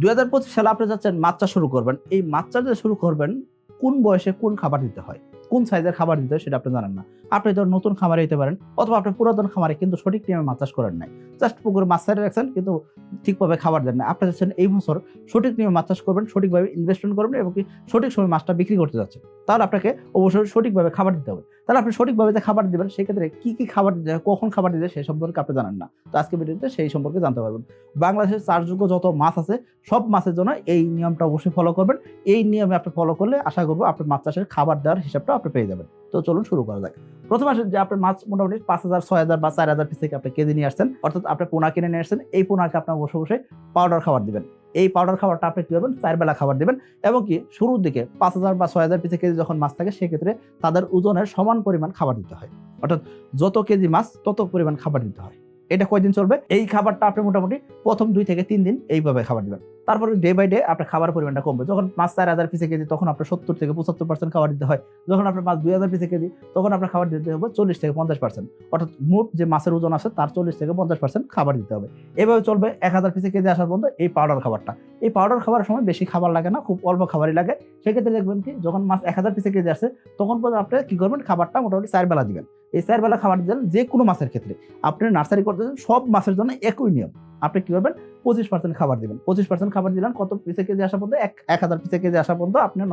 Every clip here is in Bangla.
দুই হাজার পঁচিশ সালে আপনি যাচ্ছেন, মাছ চাষ শুরু করবেন। এই মাছ চাষ শুরু করবেন, কোন বয়সে কোন খাবার দিতে হয়? কোন সাইজের খাবার দিতে হয় সেটা আপনি জানেন না। আপনি ধর নতুন খামারে দিতে পারেন অথবা আপনি পুরাতন খামারে কিন্তু সঠিক নিয়মে মাছ চাষ করেন নাই। জাস্ট পুকুরে মাছ ছাড়ে রাখছেন কিন্তু ঠিকভাবে খাবার দেন না আপনি যাচ্ছেন এই বছর সঠিক নিয়মে মাছ চাষ করবেন, সঠিকভাবে ইনভেস্টমেন্ট করবেন এবং সঠিক সময় মাছটা বিক্রি করতে যাচ্ছেন। তাহলে আপনাকে অবশ্যই সঠিকভাবে খাবার দিতে হবে। তাহলে আপনি সঠিকভাবে যে খাবার দিবেন সেক্ষেত্রে কি কি খাবার দিতে কখন খাবার দিতে সেই সম্পর্কে আপনি জানেন না। তো আজকে ভিডিওতে সেই সম্পর্কে জানতে পারবেন। বাংলাদেশের চাষযোগ্য যত মাছ আছে, সব মাছের জন্য এই নিয়মটা অবশ্যই ফলো করবেন। এই নিয়মে আপনি ফলো করলে আশা করব আপনি মাছ চাষের খাবার দেওয়ার হিসাবটা আপনি পেয়ে যাবেন। তো চলুন শুরু করা যাক। প্রথম আসেন যে আপনার মাছ মোটামুটি পাঁচ হাজার, ছয় হাজার বা চার হাজার পিস থেকে আপনি কেজি নিয়ে আসছেন। অর্থাৎ আপনি পোনা কিনে নিয়ে আসছেন। এই পোনাকে আপনার বসে বসে পাউডার খাবার দিবেন। এই পাউডার খাবারটা আপনি কি করবেন? চার বেলা খাবার দিবেন। এবং কি শুরুর দিকে পাঁচ হাজার বা ছয় হাজার পিসে কেজি যখন মাছ থাকে, সেক্ষেত্রে তাদের ওজনের সমান পরিমাণ খাবার দিতে হয়। অর্থাৎ যত কেজি মাছ, তত পরিমাণ খাবার দিতে হয়। এটা কয়দিন চলবে? এই খাবারটা আপনি মোটামুটি প্রথম দুই থেকে তিন দিন এইভাবে খাবার দিবেন। তারপরে ডে বাই ডে আপনার খাবার পরিমাণটা কমবে। যখন মাছ চার হাজার পিসে কেজি, তখন আপনার সত্তর থেকে পঁচাত্তর পার্সেন্ট খাবার দিতে হয়। যখন আপনার মাছ দুই হাজার পিসে কেজি, তখন আপনার খাবার দিতে হবে চল্লিশ থেকে পঞ্চাশ পার্সেন্ট অর্থাৎ মোট যে মাছের ওজন আছে, তার চল্লিশ থেকে পঞ্চাশ পার্সেন্ট খাবার দিতে হবে। এভাবে চলবে এক হাজার পিসে কেজি আসার পর্যন্ত এই পাউডার খাবারটা। এই পাউডার খাবারের সময় বেশি খাবার লাগে না, খুব অল্প খাবারই লাগে। সেক্ষেত্রে দেখবেন কি, যখন মাছ এক হাজার পিসে কেজি আসে, তখন পর্যন্ত আপনি কি করবেন, খাবারটা মোটামুটি চার বেলা দিবেন। এই চার বেলা খাবার দিলেন যে কোনো মাছের ক্ষেত্রে। আপনি নার্সারি করতেছেন সব মাছের জন্য একই নিয়ম। আপনি কি করবেন? পঁচিশ পার্সেন্ট খাবার দিবেন। পঁচিশ পার্সেন্ট খাবার দিলেন কত পিসে কেজি আসা পর্যন্ত? এক এক হাজার পিসে কেজি আসা পর্যন্ত আপনার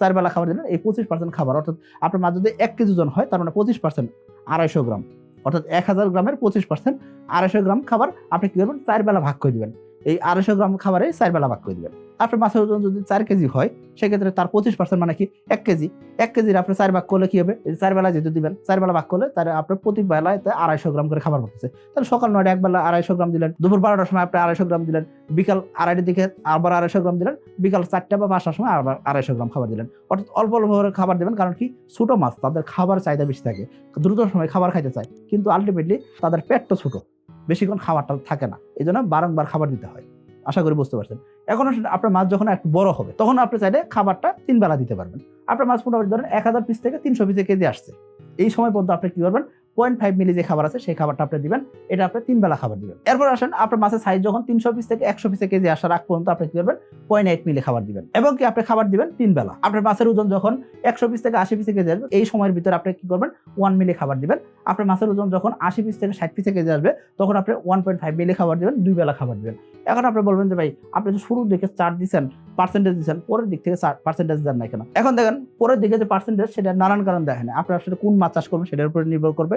চার বেলা খাবার দিলেন। এই পঁচিশ পার্সেন্ট খাবার, অর্থাৎ আপনার মাছ যদি এক কেজি ওজন হয়, তার মানে পঁচিশ পার্সেন্ট আড়াইশো গ্রাম। অর্থাৎ এক হাজার গ্রামের পঁচিশ পার্সেন্ট আড়াইশো গ্রাম খাবার আপনি কি করবেন? চার বেলা ভাগ করে দিবেন। এই আড়াইশো গ্রাম খাবারে চার বেলা ভাগ করে দিবেন। আপনার মাছের ওজন যদি চার কেজি হয়, সেক্ষেত্রে তার পঁচিশ পার্সেন্ট মানে কি এক কেজি। এক কেজির আপনি চার ভাগ করলে কি হবে? চার বেলা যেহেতু দিবেন, চার বেলা ভাগ করলে তার আপনার প্রতি বেলায় আড়াইশো গ্রাম করে খাবার পড়তেছে তাহলে সকাল নয়টা এক বেলা আড়াইশো গ্রাম দিলেন, দুপুর বারোটার সময় আপনি আড়াইশো গ্রাম দিলেন, বিকাল আড়াইটার দিকে আবার আড়াইশো গ্রাম দিলেন, বিকাল চারটা বা পাঁচটার সময় আবার আড়াইশো গ্রাম খাবার দিলেন। অর্থাৎ অল্প অল্প করে খাবার দেবেন, কারণ কি ছোট মাছ, তাদের খাবার চাহিদা বেশি থাকে, দ্রুত সময় খাবার খাইতে চায়, কিন্তু আলটিমেটলি তাদের পেট তো ছোট। বেশিক্ষণ খাবারটা থাকে না। এই জন্য বারংবার খাবার দিতে হয়। আশা করি বুঝতে পারছেন। এখন আপনার মাছ যখন একটু বড় হবে, তখন আপনি চাইলে খাবারটা তিন বেলা দিতে পারবেন। আপনার মাছ মোটামুটি ধরেন এক হাজার পিস থেকে তিনশো পিসে কেজি আসছে। এই সময় পর্যন্ত আপনি কি করবেন? পয়েন্ট ফাইভ মিলি যে খাবার আছে, সেই খাবারটা আপনি দিবেন। এটা আপনি তিন বেলা খাবার দিবেন। এরপর আসেন, আপনার মাছের সাইজ যখন তিনশো পিস থেকে একশো পিসে কেজি আসার আগ পর্যন্ত আপনি কি করবেন? পয়েন্ট এইট মিলি খাবার দিবেন। এবং কি আপনি খাবার দিবেন তিন বেলা। আপনার মাছের ওজন যখন একশো পিস থেকে আশি পিসে কেজি আসবে, এই সময়ের ভিতরে আপনি কি করবেন? ওয়ান মিলি খাবার দিবেন। আপনার মাছের ওজন যখন আশি পিস থেকে ষাট পিসে কেজি আসবে, তখন আপনি ওয়ান পয়েন্ট ফাইভ মিলি খাবার দিবেন, দুই বেলা খাবার দিবেন। এখন আপনি বলবেন যে, ভাই, আপনি তো শুরুর দিকে চার দিচ্ছেন পার্সেন্টেজ দিচ্ছেন পরের দিক থেকে পার্সেন্টেজ দেন না কেন? এখন দেখেন, পরের দিকে যে পার্সেন্টেজ সেটা নানান কারণ দেখেন আপনি আসলে কোন মাছ চাষ করবেন, সেটার উপরে নির্ভর করবে।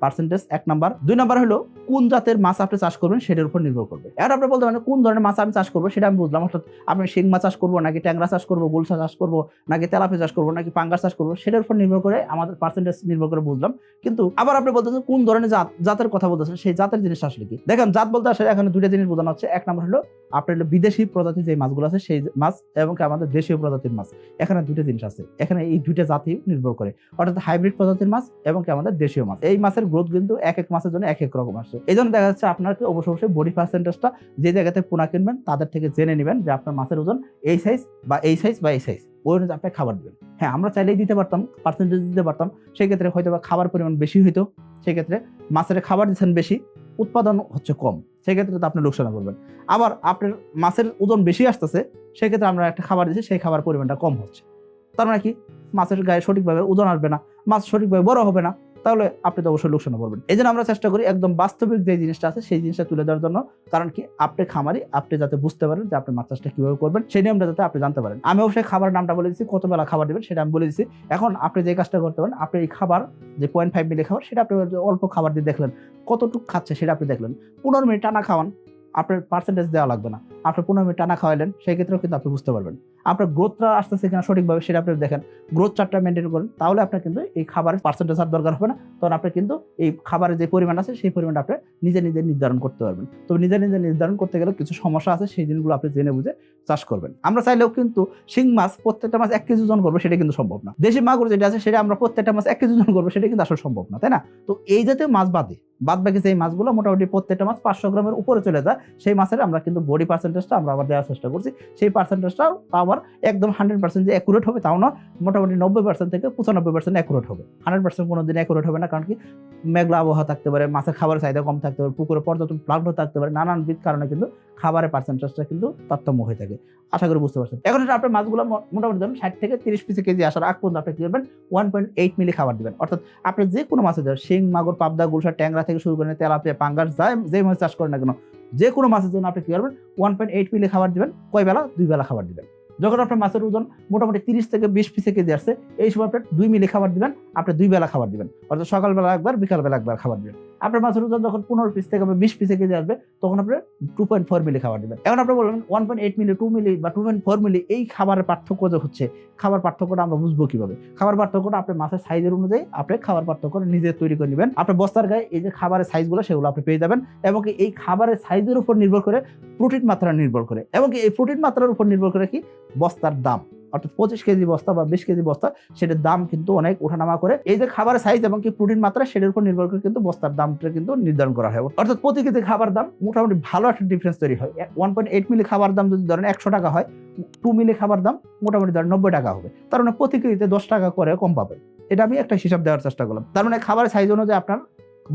পার্সেন্টেজ এক নাম্বার। দুই নাম্বার হলো, কোন জাতের মাছ আপনি চাষ করবেন সেটার উপর নির্ভর করবে। এখন আপনি বলতে পারেন, কোন ধরনের মাছ আমি চাষ করব সেটা আমি বুঝলাম। অর্থাৎ আপনি শিং মাছ চাষ করব, নাকি ট্যাংরা চাষ করব গুলশা চাষ করব, নাকি তেলাপি চাষ করব, নাকি পাঙ্গাস চাষ করব, সেটার উপর নির্ভর করে আমাদের পার্সেন্টেজ নির্ভর করে বুঝলাম। কিন্তু আবার আপনি বলতেছেন, কোন ধরনের জাত, জাতের কথা বলতেছেন, সেই জাতের জিনিস আসলে কি? দেখেন, জাত বলতে আসলে এখানে দুইটা জিনিস বোঝানো হচ্ছে। এক নম্বর হলো, আপনার হলো বিদেশি প্রজাতির যে মাছগুলো আছে, সেই মাছ এবং আমাদের দেশীয় প্রজাতির মাছ। এখানে দুটো জিনিস আছে। এখানে এই দুইটা জাতি নির্ভর করে। অর্থাৎ হাইব্রিড প্রজাতির মাছ এবং আমাদের দেশীয় মাছ। এই মাছের গ্রোথ কিন্তু এক এক মাছের জন্য এক এক রকম আসে। এই জন্য দেখা যাচ্ছে আপনাকে অবশ্যই অবশ্যই বডি পার্সেন্টেজটা যে জায়গাতে পোনা কিনবেন, তাদের থেকে জেনে নেবেন যে আপনার মাছের ওজন এই সাইজ বা এই সাইজ বা এই সাইজ ওই অনুযায়ী আপনি খাবার দেবেন। হ্যাঁ আমরা চাইলেই দিতে পারতাম পার্সেন্টেজ দিতে পারতাম। সেক্ষেত্রে হয়তো বা খাবার পরিমাণ বেশি হইতো। সেক্ষেত্রে মাছের খাবার দিচ্ছেন বেশি, উৎপাদন হচ্ছে কম। সেক্ষেত্রে তো আপনি লোকসান করবেন। আবার আপনার মাছের ওজন বেশি আসতেছে, সেক্ষেত্রে আমরা একটা খাবার দিচ্ছি, সেই খাবার পরিমাণটা কম হচ্ছে। তার মানে কি? মাছের গায়ে সঠিকভাবে ওজন আসবে না মাছ সঠিকভাবে বড় হবে না। তাহলে আপনি তো অবশ্যই লোকসানে পড়বেন। এই জন্য আমরা চেষ্টা করি একদম বাস্তবিক যে জিনিসটা আছে, সেই জিনিসটা তুলে দেওয়ার জন্য। কারণ কি? আপনি খামারি, আপনি যাতে বুঝতে পারেন যে আপনি মাছ চাষটা কীভাবে করবেন, সেই নিয়মটা যাতে আপনি জানতে পারেন। আমি অবশ্যই খাবার নামটা বলে দিচ্ছি কত বেলা খাবার দেবেন সেটা আমি বলে দিচ্ছি এখন আপনি যে কাজটা করতে পারেন, আপনি এই খাবার, যে পয়েন্ট ফাইভ মিলি খাবার, সেটা আপনি অল্প খাবার দিয়ে দেখলেন, কতটুকু খাচ্ছে সেটা আপনি দেখলেন। পনেরো মিনিট টানা খাওয়ান, আপনার পার্সেন্টেজ দেওয়া লাগবে না। আপনি পনেরো মিনিট টানা খাওয়াইলেন, সেই ক্ষেত্রেও কিন্তু আপনি বুঝতে পারবেন। আপনার গ্রোথটা আসতেছে কিনা সঠিকভাবে সেটা আপনি দেখেন। গ্রোথ চার্টটা মেনটেন করেন, তাহলে আপনার কিন্তু এই খাবারের পার্সেন্টেজ আর দরকার হবে না। তখন আপনি কিন্তু এই খাবারের যে পরিমাণ আছে, সেই পরিমাণটা আপনি নিজে নিজে নির্ধারণ করতে পারবেন। তো নিজে নিজে নির্ধারণ করতে গেলে কিছু সমস্যা আছে, সেই জিনিসগুলো আপনি জেনে বুঝে চাষ করবেন। আমরা চাইলেও কিন্তু শিং মাছ প্রত্যেকটা মাছ এক কেজি ওজন করব, সেটা কিন্তু সম্ভব না। দেশি মাগুর যেটা আছে, সেটা আমরা প্রত্যেকটা মাছ এক কেজি ওজন করব, সেটা কিন্তু আসলে সম্ভব না, তাই না? তো এই জাতীয় মাছ বাদে বাদ বাকি যে মাছগুলো মোটামুটি প্রত্যেকটা মাছ পাঁচশো গ্রামের উপরে চলে যায়, সেই মাছের আমরা কিন্তু বডি পার্সেন্টেজটা আমরা আবার দেওয়ার চেষ্টা করছি। সেই পার্সেন্টেজটাও তা আবার একদম হান্ড্রেড পার্সেন্ট যে অ্যাকুরেট হবে তাও না, মোটামুটি নব্বই পার্সেন্ট থেকে পঁচানব্বই পার্সেন্ট অ্যাকুরেট হবে। হান্ড্রেড পার্সেন্ট কোনো দিন অ্যাকুরেট হবে না, কারণ কি মেঘলা আবহাওয়া থাকতে পারে, মাছের খাবারের চাহিদা কম থাকতে পারে, পুকুরে পর্যটন প্লান্ট থাকতে পারে, নানানবিধ কারণে কিন্তু খাবারের পার্সেন্টেজটা কিন্তু তারতম্য হয়ে থাকে। আশা করি বুঝতে পারছেন। এখন আপনার মাছগুলো মোটামুটি ধরুন ষাট থেকে তিরিশ পিসে কেজি আসার আগ পর্যন্ত আপনি কি করবেন? ওয়ান পয়েন্ট এইট মিলি খাবার দিবেন। অর্থাৎ আপনি যে কোনো মাছের দেবেন শিং, মাগুর, পাবদা, গুলশা, ট্যাংরা থেকে শুরু করে তেলাপিয়া, পাঙ্গাস যা যে মাছ চাষ করেন না কেন যে কোনো মাছের জন্য আপনি কি করবেন? ওয়ান পয়েন্ট এইট মিলি খাবার দিবেন কয় বেলা দুই বেলা খাবার দিবেন। যখন আপনার মাছের ওজন মোটামুটি তিরিশ থেকে বিশ পিসে কেজি আসছে, এই সময় আপনার দুই মিলে খাবার দিবেন, আপনি দুই বেলা খাবার দিবেন। অর্থাৎ সকালবেলা একবার, বিকালবেলা একবার খাবার দিবেন। আপনার মাছের ওজন যখন পনেরো পিস থেকে বিশ পিসে কেজি আসবে, তখন আপনি টু পয়েন্ট ফোর মিলি খাবার দিবেন। এখন আপনি বলবেন one point eight milli two milli বা টু পয়েন্ট ফোর মিলি এই খাবারের পার্থক্য যে হচ্ছে, খাবার পার্থক্যটা আমরা বুঝব কীভাবে? খাবার পার্থক্যটা আপনার মাছের সাইজের অনুযায়ী আপনি খাবার পার্থক্য নিজে তৈরি করে নেবেন। আপনার বস্তার গায়ে এই যে খাবারের সাইজগুলো সেগুলো আপনি পেয়ে যাবেন এবং এই খাবারের সাইজের উপর নির্ভর করে প্রোটিন মাত্রা নির্ভর করে। এবং এই প্রোটিন মাত্রার উপর নির্ভর করে কি? বস্তার দাম। অর্থাৎ পঁচিশ কেজি বস্তা বা বিশ কেজি বস্তা, সেটার দাম কিন্তু অনেক ওঠানামা করে। এই যে খাবারের সাইজ এবং কি প্রোটিন মাত্রা, সেটার উপর নির্ভর করে কিন্তু বস্তার দামটা কিন্তু নির্ধারণ করা হয়। অর্থাৎ প্রতি কেজি খাবার দাম মোটামুটি ভালো একটা ডিফারেন্স তৈরি হয়। ওয়ান পয়েন্ট এইট মিলি খাবার দাম যদি ধরেন একশো টাকা হয় টু মিলি খাবার দাম মোটামুটি ধরেন নব্বই টাকা হবে। তার মানে প্রতি কেজিতে দশ টাকা করে কম পাবে এটা আমি একটা হিসাব দেওয়ার চেষ্টা করলাম। তার মানে খাবারের সাইজ অনুযায়ী আপনার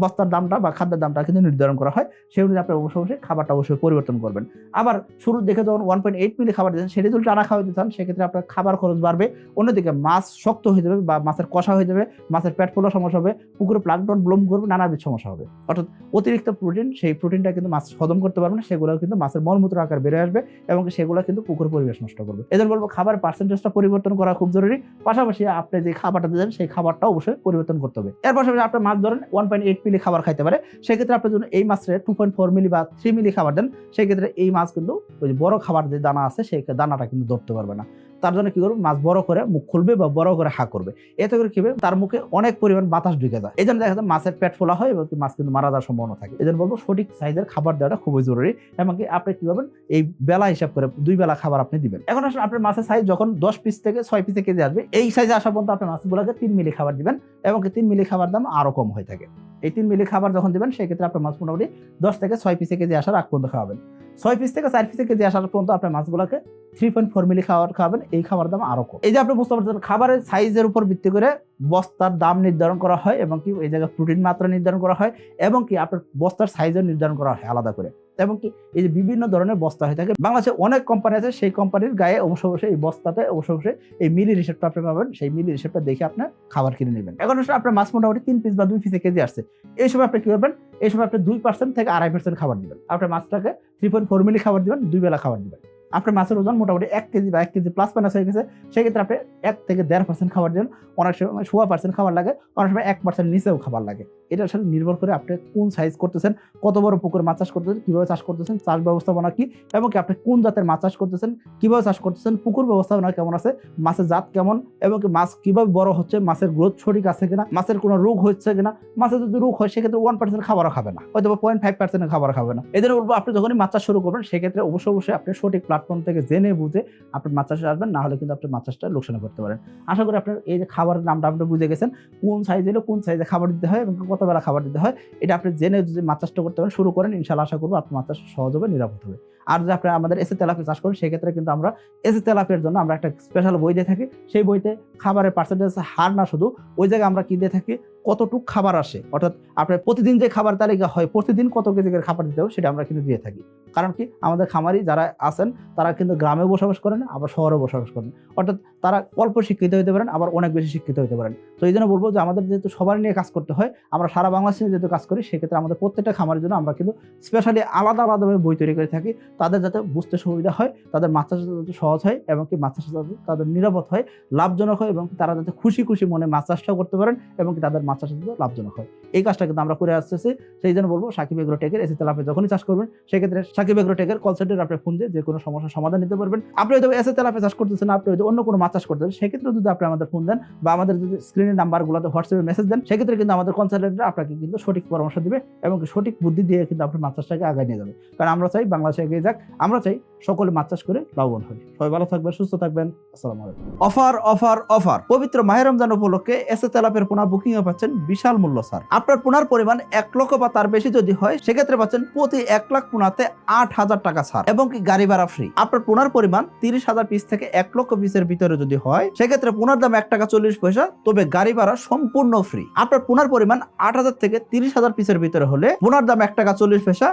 বস্তার দামটা বা খাদ্যের দামটা কিন্তু নির্ধারণ করা হয়। সেই অনুযায়ী আপনি অবশ্যই অবশ্যই খাবারটা অবশ্যই পরিবর্তন করবেন। আবার শুরুর দেখে যখন ওয়ান পয়েন্ট এইট মিলি খাবার দিচ্ছেন সেটা যদি টানা খাওয়াতে চান, সেক্ষেত্রে আপনার খাবার খরচ বাড়বে। অন্যদিকে মাছ শক্ত হয়ে যাবে বা মাছের কষা হয়ে যাবে, মাছের পেট ফোলা সমস্যা হবে, পুকুরে প্লান্টন ব্লুম করবে, নানাবিধ সমস্যা হবে। অর্থাৎ অতিরিক্ত প্রোটিন সেই প্রোটিনটা কিন্তু মাছ হজম করতে পারবে না সেগুলো কিন্তু মাছের মলমূত্র আকার বেড়ে আসবে এবং সেগুলো কিন্তু পুকুর পরিবেশ নষ্ট করবে। এদের বলব খাবার পার্সেন্টেজটা পরিবর্তন করা খুব জরুরি। পাশাপাশি আপনি যে খাবারটা দেন সেই খাবারটা অবশ্যই পরিবর্তন করতে হবে। এর পাশাপাশি আপনার মাছ ধরেন ওয়ান পয়েন্ট এইট মিলি খাবার খাইতে পারে, সেক্ষেত্রে আপনি যদি এই মাছের টু পয়েন্ট ফোর মিলি বা থ্রি মিলি খাবার দেন, সেক্ষেত্রে এই মাছ কিন্তু ওই যে বড় খাবার যে দানা আছে সেই দানাটা কিন্তু ধরতে পারবে না। তার জন্য কি করবে? মাছ বড় করে মুখ খুলবে বা বড় করে হা করবে। এতে করে কি হবে? তার মুখে অনেক পরিমাণ বাতাস ঢুকে যায়। এই জন্য দেখা যায় মাছের পেট ফোলা হয় এবং মাছ কিন্তু মারা যাওয়ার সম্ভাবনা থাকে। এই জন্য বলব সঠিক সাইজের খাবার দেওয়াটা খুবই জরুরি। এমনকি আপনি কি করবেন? এই বেলা হিসাব করে দুই বেলা খাবার আপনি দিবেন। এখন আসলে আপনার মাছের সাইজ যখন দশ পিস থেকে ছয় পিসে কেজি আসবে, এই সাইজে আসা পর্যন্ত আপনার মাছগুলোকে তিন মিলি খাবার দিবেন এবং তিন মিলি খাবার দাম আরও কম হয়ে থাকে। এই তিন মিলি খাবার যখন দিবেন, সেক্ষেত্রে আপনার মাছ মোটামুটি দশ থেকে ছয় পিসে কেজি আসার আগ পর্যন্ত খাওয়াবেন। ছয় পিস থেকে চার পিসে কেজি আসার পর্যন্ত আপনার মাছগুলোকে থ্রি পয়েন্ট ফোর মিলি খাবার খাবেন এই খাবার দাম আরও কম। এই যে আপনি বুঝতে পারছেন, খাবারের সাইজের উপর ভিত্তি করে বস্তার দাম নির্ধারণ করা হয় এবং কি এই জায়গায় প্রোটিন মাত্রা নির্ধারণ করা হয় এবং কি আপনার বস্তার সাইজও নির্ধারণ করা হয় আলাদা করে। এবং কি এই যে বিভিন্ন ধরনের বস্তা হয়ে থাকে। বাংলাদেশে অনেক কোম্পানি আছে, সেই কোম্পানির গায়ে অবশ্য অবশ্যই এই বস্তাতে অবশ্য অবশ্যই এই মিলি রিসেপ্টটা আপনি পাবেন। সেই মিলি রিসেপ্টটা দেখে আপনি খাবার কিনে নেবেন। এখন আসলে আপনার মাছ মোটামুটি তিন পিস বা দুই পিসে কেজি আসছে। এই সময় আপনি কি করবেন? এই সময় আপনি দুই পার্সেন্ট থেকে আড়াই পার্সেন্ট খাবার দেবেন আপনার মাছটাকে থ্রি পয়েন্ট ফোর মিলি খাবার দেবেন, দুই বেলা খাবার দিবেন। আপনার মাছের ওজন মোটামুটি এক কেজি বা এক কেজি প্লাস মাইনাস হয়ে গেছে, সেক্ষেত্রে আপনি এক থেকে দেড় পার্সেন্ট খাবার দেন। অনেক সময় সোয়া পার্সেন্ট খাবার লাগে, অনেক সময় এক পার্সেন্ট নিচেও খাবার লাগে। এটা আসলে নির্ভর করে আপনি কোন সাইজ করতেছেন, কত বড় পুকুরে মাছ চাষ করতেছেন, কীভাবে চাষ করতেছেন, চাষ ব্যবস্থাপনা কি, এবং কি আপনি কোন জাতের মাছ চাষ করতেছেন, কীভাবে চাষ করতেছেন, পুকুর ব্যবস্থাপনা কেমন আছে, মাছের জাত কেমন, এবং কি মাছ কীভাবে বড় হচ্ছে, মাছের গ্রোথ সঠিক আছে কিনা, মাছের কোনো রোগ হচ্ছে কিনা, মাছের যদি রোগ হয়, সেক্ষেত্রে ওয়ান পার্সেন্ট খাবারও খাবে না হয়তো পয়েন্ট ফাইভ পার্সেন্ট খাবার খাবে না। এদের বলব, আপনি যখনই মাছ চাষ শুরু করবেন, সেক্ষেত্রে অবশ্যই অবশ্যই আপনি সঠিক প্ল্যাটফর্ম থেকে জেনে বুঝে আপনার মাছ চাষে আসবেন না হলে কিন্তু আপনি মাছ চাষটা লোকসান করতে পারেন। আশা করি আপনার এই যে খাবারের নামটা আপনি বুঝে গেছেন, কোন সাইজ হলে কোন সাইজে খাবার দিতে হয় এবং কতবেলা খাবার দিতে হয়, এটা আপনি জেনে যদি মাছ চাষটা করতে পারেন, শুরু করেন ইনশাল্লাহ আশা করব আপনার মাছ চাষ সহজ হবে, নিরাপদ হবে। আর যদি আপনি আমাদের এসে তেলাপি চাষ করেন, সেক্ষেত্রে কিন্তু আমরা এসে তেলাপির জন্য আমরা একটা স্পেশাল বই দিয়ে থাকি। সেই বইতে খাবারের পার্সেন্টেজ হার না, শুধু ওই জায়গায় আমরা কি দিয়ে থাকি, কতটুক খাবার আসে। অর্থাৎ আপনার প্রতিদিন যে খাবার তালিকা হয়, প্রতিদিন কত কেজি করে খাবার দিতে হবে, সেটা আমরা কিন্তু দিয়ে থাকি। কারণ কি, আমাদের খামারি যারা আছেন, তারা কিন্তু গ্রামেও বসবাস করেন, আবার শহরে বসবাস করেন। অর্থাৎ তারা অল্প শিক্ষিত হতে পারেন, আবার অনেক বেশি শিক্ষিত হতে পারেন। তো এই জন্য বলব যে, আমাদের যেহেতু সবার নিয়ে কাজ করতে হয়, আমরা সারা বাংলাদেশে যেহেতু কাজ করি, সেক্ষেত্রে আমাদের প্রত্যেকটা খামারের জন্য আমরা কিন্তু স্পেশালি আলাদা আলাদাভাবে বই তৈরি করে থাকি। তাদের যাতে বুঝতে সুবিধা হয়, তাদের চাষ যাতে সহজ হয় এবং কি মাছ চাষ যাতে তাদের নিরাপদ হয়, লাভজনক হয় এবং তারা যাতে খুশি খুশি মনে মাছ চাষটা করতে পারেন এবং কি তাদের মাছ চাষ যাতে লাভজনক হয়। এই কাজটা কিন্তু আমরা করে আসতেছি। সেই জন্য বলব, সাকিব এগ্রো টেকের এসে আপনি যখনই চাষ করবেন, সেক্ষেত্রে সাকিব এগ্রো টেকের কল সেন্টার আপনি ফোন দিয়ে যে কোনো সমস্যার সমাধান নিতে পারবেন। আপনি হয়তো এসে তেল চাষ করতেছেন আপনি হয়তো অন্য কোনো মাছ চাষ করতেছেন সেক্ষেত্রে যদি আপনি আমাদের ফোন দেন বা আমাদের যদি স্ক্রিনের নাম্বারগুলোতে হোয়াটসঅ্যাপে মেসেজ দেন, সেক্ষেত্রে কিন্তু আমাদের কনসালটেন্টরা আপনাকে কিন্তু সঠিক পরামর্শ দিবে এবং সঠিক বুদ্ধি দিয়ে কিন্তু আপনার মাছ চাষটাকে আগায় নিয়ে যাবে। কারণ আমরা চাই বাংলাদেশে এগিয়ে যাক। আমরা চাই সকলে মাছ চাষ করে লাভবান হই। সবাই ভালো থাকবেন, সুস্থ থাকবেন। আসসালামু আলাইকুম। Offer offer offer. পবিত্র মাহের রমজান উপলক্ষে এসে তেলাপের পোনা বুকিং এ পাচ্ছেন বিশাল মূল্য, স্যার। আপনার পোনার পরিমাণ এক লক্ষ বা তার বেশি যদি হয়, সেক্ষেত্রে পাচ্ছেন প্রতি এক লাখ পোনাতে আট হাজার টাকা ছাড় এবং কি গাড়ি ভাড়া ফ্রি আপনার পোনার পরিমাণ তিরিশ হাজার পিস থেকে এক লক্ষ পিসের ভিতরে যদি হয়, সেক্ষেত্রে পোনার দাম এক টাকা চল্লিশ পয়সা, তবে গাড়ি ভাড়া সম্পূর্ণ ফ্রি আপনার পোনার পরিমাণ আট হাজার থেকে তিরিশ হাজার পিসের ভিতরে হলে পোনার দাম এক টাকা চল্লিশ পয়সা,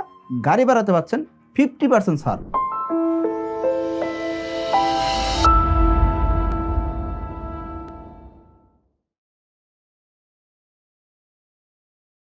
গাড়ি ভাড়াতে পাচ্ছেন ফিফটি পার্সেন্ট ছাড়।